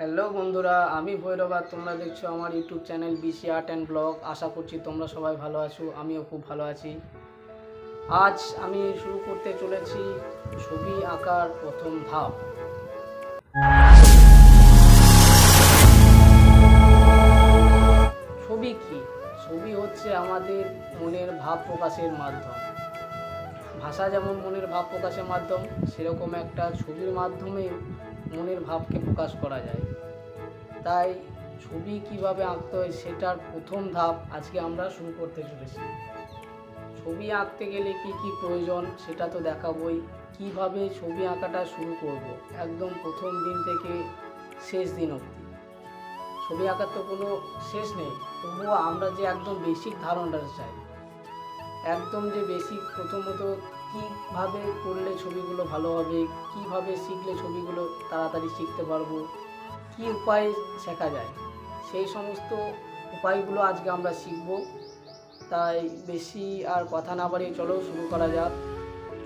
Hello বন্ধুরা, আমি ভৈরব আর তোমরা দেখছ আমার YouTube channel BC art and blog. আশা করছি তোমরা সবাই ভালো আছো, আমিও খুব ভালো আছি। আজ আমি শুরু করতে চলেছি ছবি আঁকার প্রথম ধাপ। ছবি কি? ছবি হচ্ছে আমাদের মনের ভাব প্রকাশের মাধ্যম। ভাষা যেমন মনের ভাব প্রকাশের মাধ্যম, সেরকম একটা ছবির মাধ্যমে মনের ভাবকে প্রকাশ করা যায়। তাই ছবি কীভাবে আঁকতে হয় সেটার প্রথম ধাপ আজকে আমরা শুরু করতে চলেছি। ছবি আঁকতে গেলে কি কি প্রয়োজন সেটা তো দেখাবই। কীভাবে ছবি আঁকাটা শুরু করব? একদম প্রথম দিন থেকে শেষ দিন অবধি। ছবি আঁকার তো কোনো শেষ নেই, তবুও আমরা যে একদম বেসিক ধারণাটা চাই। একদম যে বেসিক প্রথমত কীভাবে করলে ছবিগুলো ভালো হবে? কীভাবে শিখলে ছবিগুলো তাড়াতাড়ি শিখতে পারব? কী উপায়ে শেখা যায়? সেই সমস্ত উপায়গুলো আজকে আমরা শিখব। তাই বেশি আর কথা না বাড়িয়ে চলো, শুরু করা যাক।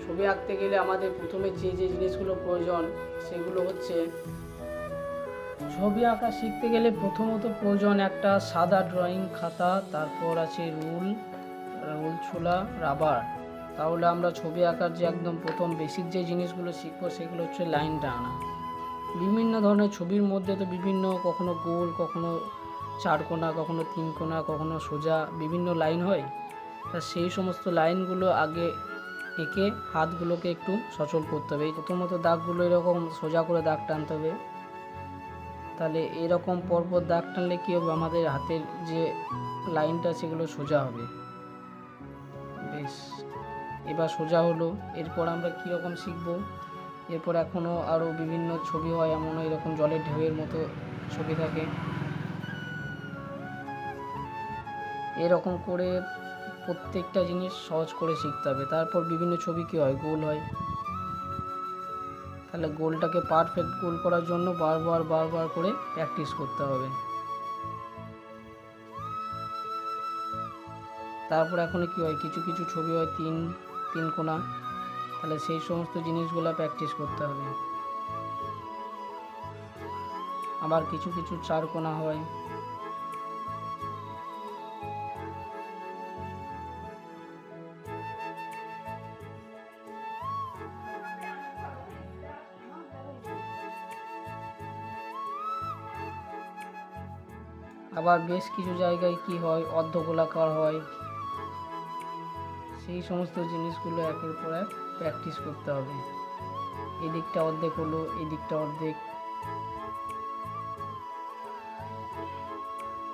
ছবি আঁকতে গেলে আমাদের প্রথমে যে যে জিনিসগুলো প্রয়োজন, সেগুলো হচ্ছে ছবি আঁকা শিখতে গেলে প্রথমত প্রয়োজন একটা সাদা ড্রয়িং খাতা, তারপর আছে রুল রুল, ছোলা, রাবার। তাহলে আমরা ছবি আঁকার যে একদম প্রথম বেসিক যে জিনিসগুলো শিখব সেগুলো হচ্ছে লাইন টানা বিভিন্ন ধরনের ছবির মধ্যে তো বিভিন্ন কখনো গোল, কখনো চার কোনা, কখনো তিন কোনা, কখনো সোজা বিভিন্ন লাইন হয়। তা সেই সমস্ত লাইনগুলো আগে এঁকে হাতগুলোকে একটু সচল করতে হবে। এই প্রথমত দাগগুলো এরকম সোজা করে দাগ টানতে হবে। তাহলে এরকম পরপর দাগ টানলে কী হবে? আমাদের হাতের যে লাইনটা সেগুলো সোজা হবে। বেশ। এবার সোজা হলো, এরপর আমরা কীরকম শিখব? এরপর এখনও আরও বিভিন্ন ছবি হয়, এমনও এরকম জলের ঢেউয়ের মতো ছবি থাকে। এরকম করে প্রত্যেকটা জিনিস সহজ করে শিখতে হবে। তারপর বিভিন্ন ছবি কী হয়? গোল হয়। তাহলে গোলটাকে পারফেক্ট গোল করার জন্য বারবার বারবার করে প্র্যাকটিস করতে হবে। তারপর এখন কি হয়? কিছু কিছু ছবি হয়, তিন তিন কোনা। তাহলে সেই সমস্ত জিনিসগুলো প্র্যাকটিস করতে হবে। আবার কিছু কিছু চার কোনা হয়। আবার বেশ কিছু জায়গায় কি হয়? অর্ধগোলাকার হয়। সেই সমস্ত জিনিসগুলো একের পর এক প্র্যাকটিস করতে হবে। এদিকটা অর্ধেক হলো, এদিকটা অর্ধেক।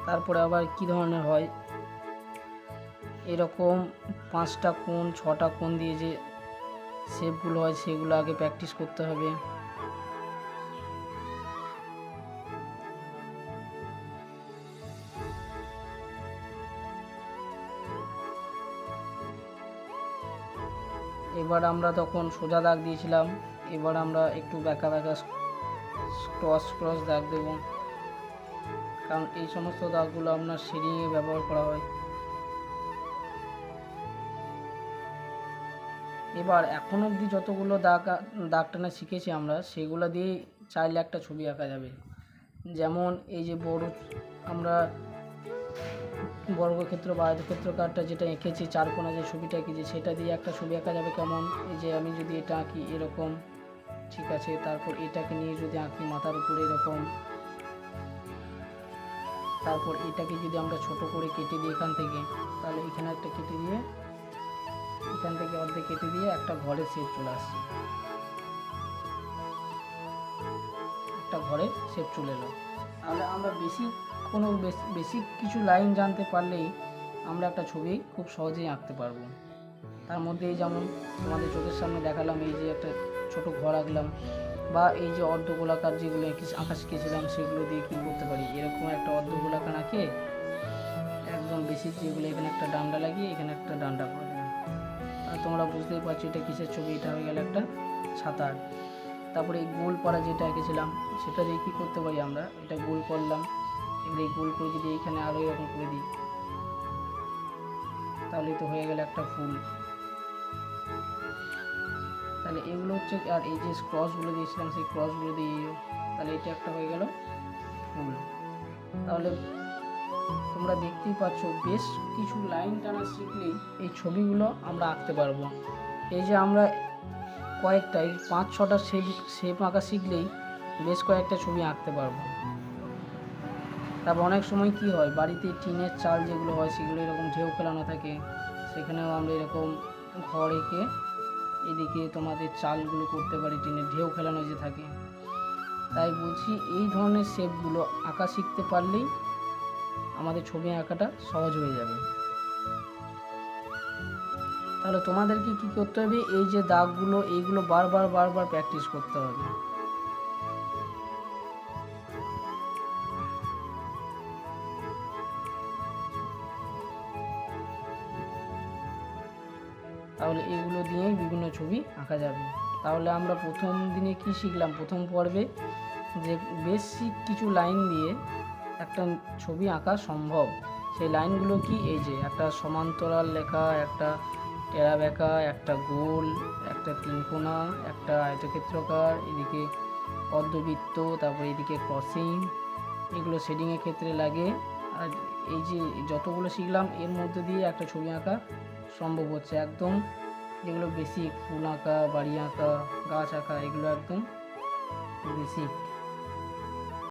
তারপরে আবার কি ধরনের হয়? এরকম পাঁচটা কোণ, ছটা কোণ দিয়ে যে শেপগুলো হয়, সেগুলো আগে প্র্যাকটিস করতে হবে। এবার আমরা তখন সোজা দাগ দিয়েছিলাম। এবার আমরা একটু ব্যাকা ব্যাকা ক্রস ক্রস দাগ দেব। কারণ এই সমস্ত দাগগুলো আপনার সিঁড়িয়ে ব্যবহার করা হয়। এবার এখন অবধি যতগুলো দাগ দাগ টানা শিখেছি আমরা, সেগুলো দিয়েই চাইলে একটা ছবি আঁকা যাবে। যেমন এই যে বড় আমরা বর্গক্ষেত্র বা আয়তক্ষেত্র কার্ডটা যেটা এঁকেছি চারকোনা যে ছবিটা এঁকেছি, সেটা দিয়ে একটা ছবি আঁকা যাবে কেমন? এই যে আমি যদি এটা আঁকি এরকম, ঠিক আছে, তারপর এটাকে নিয়ে যদি আঁকি মাথার উপরে এরকম, তারপর এটাকে যদি আমরা ছোট করে কেটে দিই এখান থেকে, তাহলে এখানে একটা কেটে দিয়ে, এখান থেকে অর্ধেক কেটে দিয়ে একটা ঘরের শেপ চলে আসছে। একটা ঘরের শেপ চলে এলো। তাহলে আমরা বেশি কোনো বেসিক কিছু লাইন জানতে পারলেই আমরা একটা ছবি খুব সহজেই আঁকতে পারব। তার মধ্যেই যেমন আমাদের চোখের সামনে দেখালাম, এই যে একটা ছোট ঘর আঁকলাম বা এই যে অর্ধগোলাকার যেগুলো আঁকা শিখেছিলাম সেগুলো দিয়ে কী করতে পারি? এরকম একটা অর্ধগোলাকার আঁকে একদম বেসিক যেগুলো এখানে একটা ডান্ডা লাগিয়ে এখানে একটা ডান্ডা করে দিলাম আর তোমরা বুঝতেই পারছ এটা কিসের ছবি? এটা হয়ে গেল একটা ছাতার তারপরে এই গোল পাড়া যেটা এঁকেছিলাম সেটা দিয়ে কী করতে পারি আমরা? এটা গোল করলাম। এবার এই গোল করে যদি এইখানে আরও এরকম করে দিই, তাহলে তো হয়ে গেল একটা ফুল। তাহলে এগুলো হচ্ছে, আর এই যে ক্রসগুলো দিয়েছিলাম, সেই ক্রসগুলো দিয়ে তাহলে এটা একটা হয়ে গেল ফুল। তাহলে তোমরা দেখতেই পাচ্ছ, বেশ কিছু লাইন টানা শিখলেই এই ছবিগুলো আমরা আঁকতে পারব। এই যে আমরা কয়েকটা এই পাঁচ ছটা শেপ শেপ আঁকা শিখলেই বেশ কয়েকটা ছবি আঁকতে পারব। তারপর অনেক সময় কি হয়, বাড়িতে টিনের চাল যেগুলো হয় সেগুলো এরকম ঢেউ খেলানো থাকে, সেখানেও আমরা এরকম ঘর এঁকে এদিকে তোমাদের চালগুলো করতে পারি, টিনের ঢেউ খেলানো যে থাকে। তাই বলছি এই ধরনের শেপগুলো আঁকা শিখতে পারলেই আমাদের ছবি আঁকাটা সহজ হয়ে যাবে। তাহলে তোমাদেরকে কি করতে হবে? এই যে দাগগুলো, এইগুলো বারবার বারবার প্র্যাকটিস করতে হবে। তাহলে এগুলো দিয়েই বিভিন্ন ছবি আঁকা যাবে। তাহলে আমরা প্রথম দিনে কি শিখলাম? প্রথম পর্বে যে বেসিক কিছু লাইন দিয়ে একটা ছবি আঁকা সম্ভব। সেই লাইনগুলো কি? এই যে একটা সমান্তরাল লেখা, একটা টেরা বেঁকা একটা গোল, একটা তিনকোনা, একটা আয়তক্ষেত্রকার, এদিকে অর্ধবৃত্ত তারপর এদিকে ক্রসিং। এগুলো শেডিংয়ের ক্ষেত্রে লাগে। আর এই যে যতগুলো শিখলাম, এর মধ্যে দিয়ে একটা ছবি আঁকা সম্ভব হচ্ছে একদম। যেগুলো বেসিক ফুল আঁকা, বাড়ি আঁকা, গাছ আঁকা, এগুলো একদম বেসিক